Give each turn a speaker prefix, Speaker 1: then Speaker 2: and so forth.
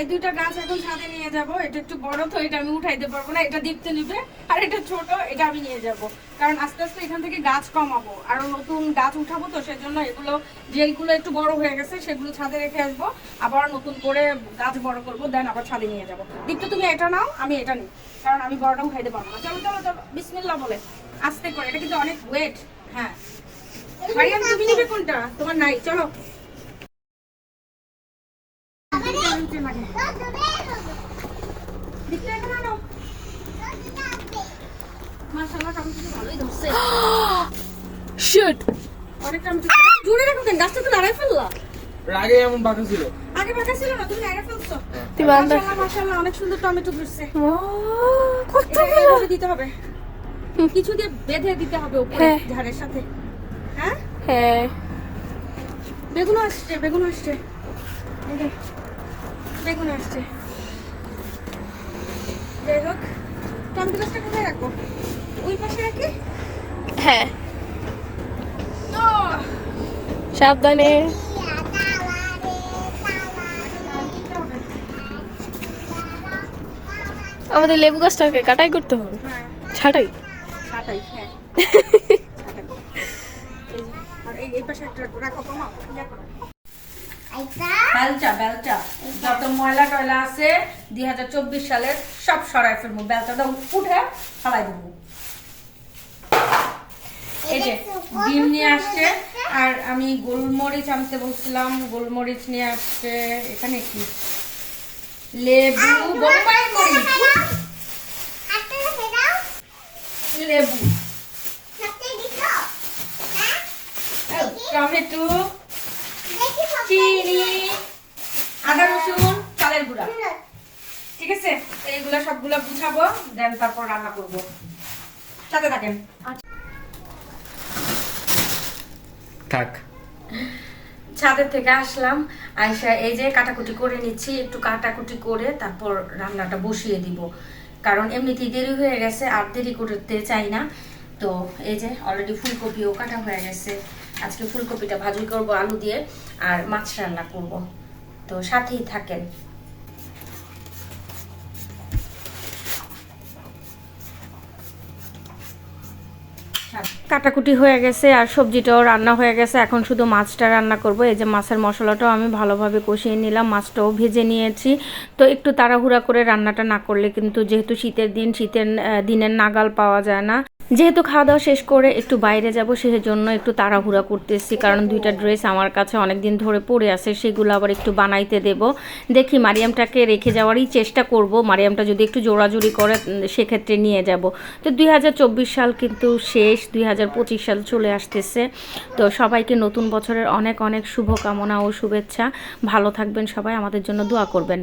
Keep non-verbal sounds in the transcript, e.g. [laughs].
Speaker 1: এই দুইটা গাছ এখন ছাদে নিয়ে যাব। এটা একটু বড় তো এটা আমি উঠাইতে পারব না। এটা দীপ্তি নিবে আর এটা ছোট এটা আমি নিয়ে যাব। কারণ আস্তে আস্তে এখান থেকে গাছ কমাবো। আর নতুন গাছ উঠাবো তো সেজন্য এগুলো যেগুলো একটু বড় হয়ে গেছে সেগুলো ছাদে রেখে আসব। আবার নতুন করে গাছ বড় করব দেন আবার ছাদে নিয়ে যাব। দীপ্তি তুমি এটা নাও আমি এটা নিই। কারণ আমি বড়টা উঠাইতে পারব না। চলো চলো চলো বিসমিল্লাহ বলে। আস্তে করে এটা কিন্তু অনেক ওয়েট হ্যাঁ। তুমি নিবে কোনটা? তোমার নাই চলো।
Speaker 2: শিট
Speaker 1: অনেক টমেটো জোরে রাখো কেন গাছটা তো লড়াই ফেললা
Speaker 3: আগে এমন বাঁকা ছিল।
Speaker 1: আগে বাঁকা ছিল না তুমি ফেলছো মাশাআল্লাহ অনেক সুন্দর টমেটো ধরছে
Speaker 2: কত
Speaker 1: এটা দিতে হবে কিছু দিয়ে বেঁধে দিতে হবে উপরে। ঝাড়ের সাথে হ্যাঁ।
Speaker 2: হ্যাঁ।
Speaker 1: বেগুন আসছে বেগুন আসছে। এই বেগুন আসছে। যাই হোক টমেটো গাছটা কোথায় রাখব? ওই পাশে রাখি?
Speaker 2: হ্যাঁ। সাবধানে। আমাদের লেবু গাছটাকে কাটাই করতে হবে।
Speaker 1: হ্যাঁ।
Speaker 2: ছাটাই।
Speaker 1: ছাটাই হ্যাঁ। [laughs] এই আর এই এই পাশে রাখো। বেলচা বেলচা। যত ময়লা টয়লা আছে দুই হাজার চব্বিশ সালের সব সরাই ফেলব। বেলচাটা উঠে ফালাই দেবো। এই যে ডিম নিয়ে আসছে। আর আমি গোলমরিচ আনতে বলছিলাম গোলমরিচ নিয়ে আসছে। এখানে কি? লেবু বোম্বাই মরিচ লেবু। টমেটো চিনি আদা রসুন চালের গুঁড়া। ঠিক আছে? তো এইগুলা সবগুলা বুঝাবো দেন তারপর রান্না করব। সাথে থাকেন।
Speaker 3: থাক।
Speaker 1: ছাদের থেকে আসলাম আইসা এই যে কাটাকুটি করে নিচ্ছি একটু কাটাকুটি করে তারপর রান্নাটা বসিয়ে দিব। কারণ এমনিতেই দেরি হয়ে গেছে আর দেরি করতে চাই না। তো এই যে অলরেডি ফুলকপিও কাটা হয়ে গেছে। আজকে ফুলকপিটা ভাজি করব, আলু দিয়ে, আর মাছ রান্না করব। তো সাথেই থাকেন। কাটাকুটি হয়ে গেছে আর সবজিটাও রান্না হয়ে গেছে। এখন শুধু মাছটা রান্না করব। এই যে মাছের মশলাটাও আমি ভালোভাবে কষিয়ে নিলাম, মাছটাও ভেজে নিয়েছি। তো একটু তাড়াহুড়া করে রান্নাটা না করলে কিন্তু যেহেতু শীতের দিন, শীতের দিনের নাগাল পাওয়া যায় না। যেহেতু খাওয়া দাওয়া শেষ করে একটু বাইরে যাব সেই জন্য একটু তাড়াহুড়া করতেছি। কারণ দুইটা ড্রেস আমার কাছে অনেক দিন ধরে পড়ে আছে, সেগুলো আবার একটু বানাইতে দেব। দেখি মারিয়ামটাকে রেখে যাওয়ারই চেষ্টা করব। মারিয়ামটা যদি একটু জোড়াজুড়ি করে সেক্ষেত্রে নিয়ে যাব। তো দুই হাজার চব্বিশ সাল কিন্তু শেষ, দুই হাজার পঁচিশ সাল চলে আসতেছে। তো সবাইকে নতুন বছরের অনেক অনেক শুভকামনা ও শুভেচ্ছা। ভালো থাকবেন সবাই, আমাদের জন্য দোয়া করবেন।